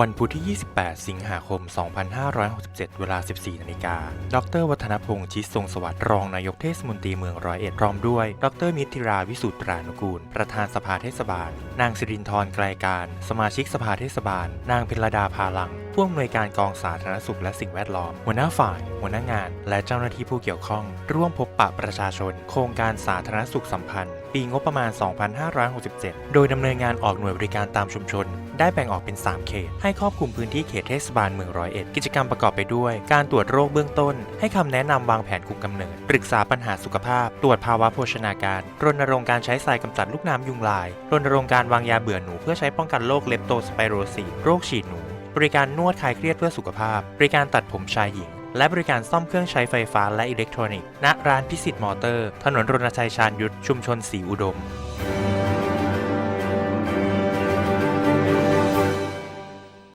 วันพุธที่ 28 สิงหาคม 2567 เวลา 14 นาฬิกา ดร วัฒนพงษ์ชิดทรงสวัสดิ์ รองนายกเทศมนตรีเมืองร้อยเอ็ดพร้อมด้วย ดร มิตริราวิสุทธรานุกูล ประธานสภาเทศบาล นางสิรินทร์ไกลการ สมาชิกสภาเทศบาล นางเพ็ญรดาพาลัง ผู้อำนวยการกองสาธารณสุขและสิ่งแวดล้อม หัวหน้าฝ่าย หัวหน้างาน และเจ้าหน้าที่ผู้เกี่ยวข้อง ร่วมพบปะประชาชน โครงการสาธารณสุขสัมพันธ์ปีงบประมาณ 2567 โดยดำเนินงานออกหน่วยบริการตามชุมชน ได้แบ่งออกเป็น 3 เขต ให้ครอบคลุมพื้นที่เขตเทศบาลเมืองร้อยเอ็ดกิจกรรมประกอบไปด้วย การตรวจโรคเบื้องต้น ให้คำแนะนำวางแผนคุมกำเนิด ปรึกษาปัญหาสุขภาพ ตรวจภาวะโภชนาการ รณรงค์การใช้ทรายกำจัดลูกน้ำยุงลาย รณรงค์การวางยาเบื่อหนูเพื่อใช้ป้องกันโรคเลปโตสไปโรซีโรคฉีดหนู บริการนวดคลายเครียดเพื่อสุขภาพ บริการตัดผมชายหญิง และบริการซ่อมเครื่องใช้ไฟฟ้าและอิเล็กทรอนิกส์ณร้านพิสิทธิ์มอเตอร์ ถนนรณชัยชาญยุทธชุมชนสีอุดม